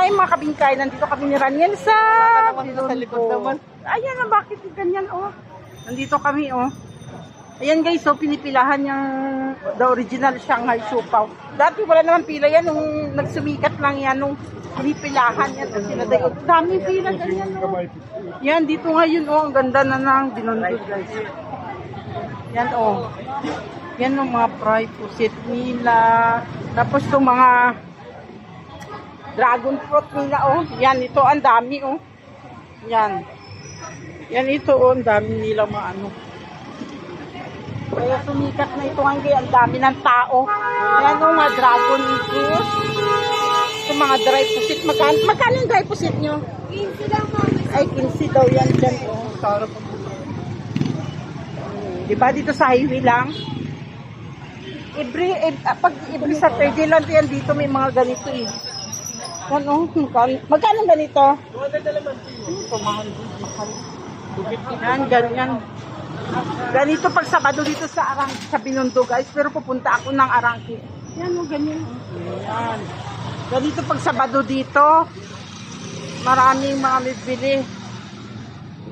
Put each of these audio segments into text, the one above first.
Ay, mga kabingkay, nandito kami ni Raniel sa... naman sa likod naman. Ayan na, bakit ganyan, oh. Nandito kami, oh. Ayan guys, so pinipilahan yung the original Shanghai Siopaw. Dati wala naman pila yan, nung nagsumikat lang yan, nung pinipilahan yan. Kasi naday, oh, daming pila ganyan, oh. Yan, dito ngayon, oh, ang ganda na ng Binondo, guys. Yan, oh. Yan yung mga fry pusit nila. Tapos itong mga dragon fruit nila, oh. Yan, ito, ang dami, oh. Yan. Yan ito, oh, ang dami nila mga ano. Kaya sumikat na ito hanggang ang dami ng tao. Yan, oh, mga dragon fruit. Ito mga dry pusit. Magkano, magkano yung dry pusit nyo? 15 lang mama. Ay, 15 daw yan dyan, oh. Sarap po. Di ba dito sa highway lang? Every, ev- ah, pag every Saturday lang yan dito may mga ganito eh. Yan oh, magkano, magkano ganito? Ano to, mahal din, mahal. Yan, ganyan. Ganito pag Sabado dito sa Arang, sa Binondo guys, pero pupunta ako ng Arangki. Yan oh, ganyan. Yan. Ganito pag Sabado dito, maraming mga bibili.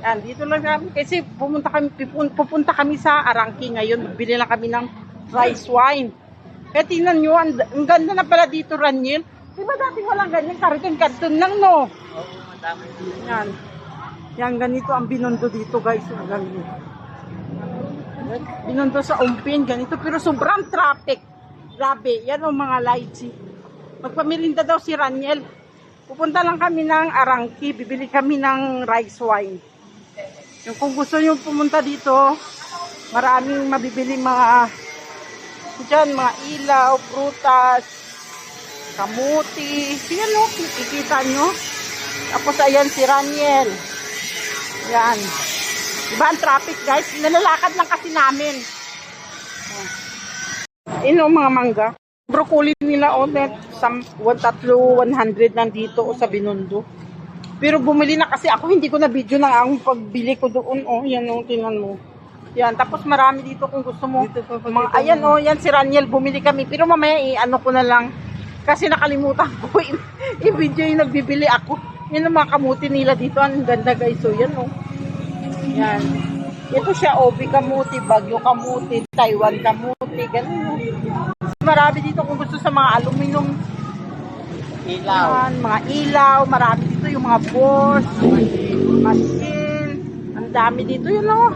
Yan, dito lang kami. Kasi pumunta kami, pupunta kami sa Arangki ngayon. Bili lang kami ng rice wine. Kaya tingnan nyo, ang, ang ganda na pala dito, Raniel. Di ba dati walang ganyan? Karton-karton lang, no? Oo, madami. Yan. Yan, ganito ang binondo dito, guys. Ganito. Binondo sa Umpin, ganito. Pero sobrang traffic. Grabe. Yan ang mga lychee. Magpamilinda daw si Raniel. Pupunta lang kami ng Arangki. Bibili kami ng rice wine. Yung kung gusto nyo pumunta dito, maraming mabibili mga dyan, mga ilaw, prutas, kamuti. Yan o, kikita nyo. Tapos ayan si Raniel. Yan. Diba ang traffic guys? Nalalakad lang kasi namin. Ino mga mangga. Broccoli nila o one, tatlo, 100 nandito o sa Binondo. Pero bumili na kasi ako, hindi ko na video na ang pagbili ko doon. Oh, yan o, tingnan mo. Yan, tapos marami dito kung gusto mo. Dito pa Mga, ayan o, yan si Raniel, bumili kami. Pero mamaya i-ano ko na lang. Kasi nakalimutan ko i-video yung nagbibili ako. Yan ang mga kamuti nila dito. Ang ganda guys. So yan o. Yan. Ito siya, Obi kamuti, Bagyo kamuti, Taiwan kamuti, ganun. o. Marami dito kung gusto sa mga aluminum Ilaw. yan, mga ilaw, marami dito yung mga boss, machine, ang dami dito yun o.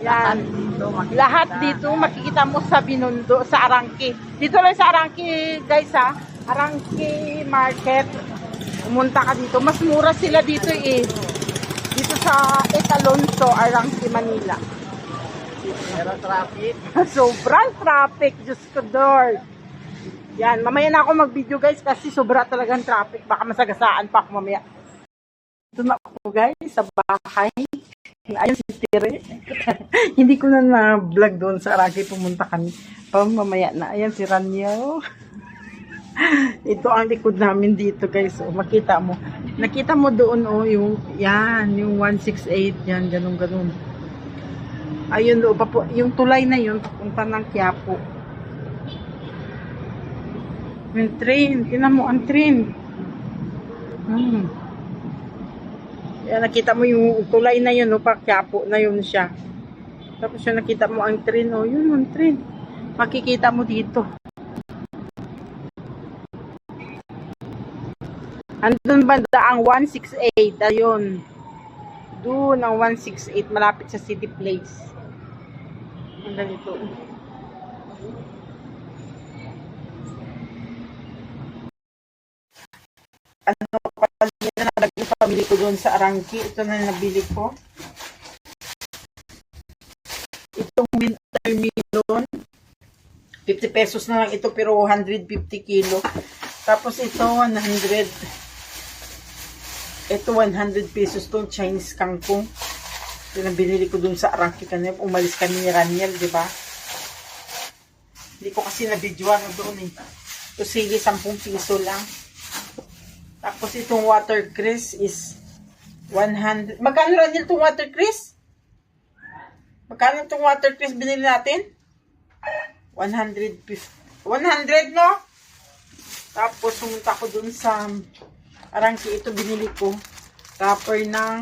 Yan. Dito, makikita. Lahat dito makikita mo sa Binondo, sa Arangki. Dito lang sa Arangki, guys ha. Arangki Market. Pumunta ka dito. Mas mura sila dito eh. Dito sa Etalonso, Arangki, Manila. Pero traffic. Sobrang traffic, Diyos ko, Lord. Yan, mamaya na ako mag-video guys kasi sobra talagang traffic. Baka masagasaan pa ako mamaya. Ito na ako guys, sa bahay. Ayun si Tire. Hindi ko na na-vlog doon sa Araki. Pumunta kami. Pang mamaya na. Ayan si Ranyo. Ito ang likod namin dito guys. O, makita mo. Nakita mo doon oh, yung, yan, yung 168. Yan, ganun, ganun. Ayun, doon pa po. Yung tulay na yun, papunta ng Quiapo. Yung train. Tinan mo ang train. Hmm. Yan, nakita mo yung tulay na yun, no, pa Quiapo na yun siya. Tapos yung nakita mo ang train, oh, yun ang train. Makikita mo dito. Andun banda ang 168, ayun. Doon ang 168, malapit sa City Place. Ang ganito. Ano doon sa Arangki. Ito na nabili ko. Itong winter melon. 50 pesos na lang ito pero 150 kilo. Tapos ito 100. Ito 100 pesos tong Chinese kangkong. Ito na binili ko dun sa Arangki kanina. Umalis kami ni Raniel, di ba? Hindi ko kasi na-videoan doon eh. Ito sige, 10 piso lang. Tapos itong watercress is 100. Magkano Raniel itong watercress? Magkano itong watercress binili natin? 150. 100 no? Tapos pumunta ko dun sa Arangki, ito binili ko. Tupper ng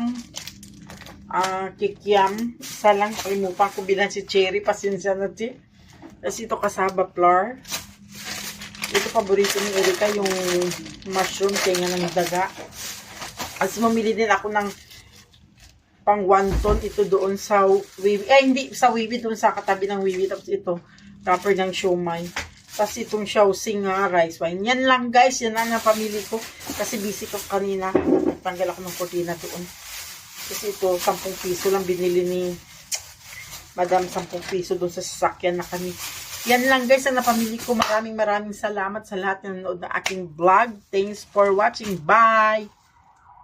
ah kikiam. Isa lang, kalimutan ko bilang si Cherry. Pasensya na, Chi. Tapos ito kasaba flour. Ito paborito ni Erika, yung mushroom, tenga ng daga. Kasi mamili din ako ng pang wonton. Ito doon sa Wiwi. Eh, hindi sa Wiwi, doon sa katabi ng Wiwi. Tapos ito, wrapper ng siomay. Tapos itong Shaoxing nga rice wine. Yan lang guys, yan lang ang pamili ko. Kasi busy ko kanina. Tanggal ako ng cortina doon. Kasi ito, 10 piso lang binili ni Madam 10 piso doon sa sasakyan na kami. Yan lang guys ang napamili ko. Maraming maraming salamat sa lahat na nanonood ng aking vlog. Thanks for watching. Bye!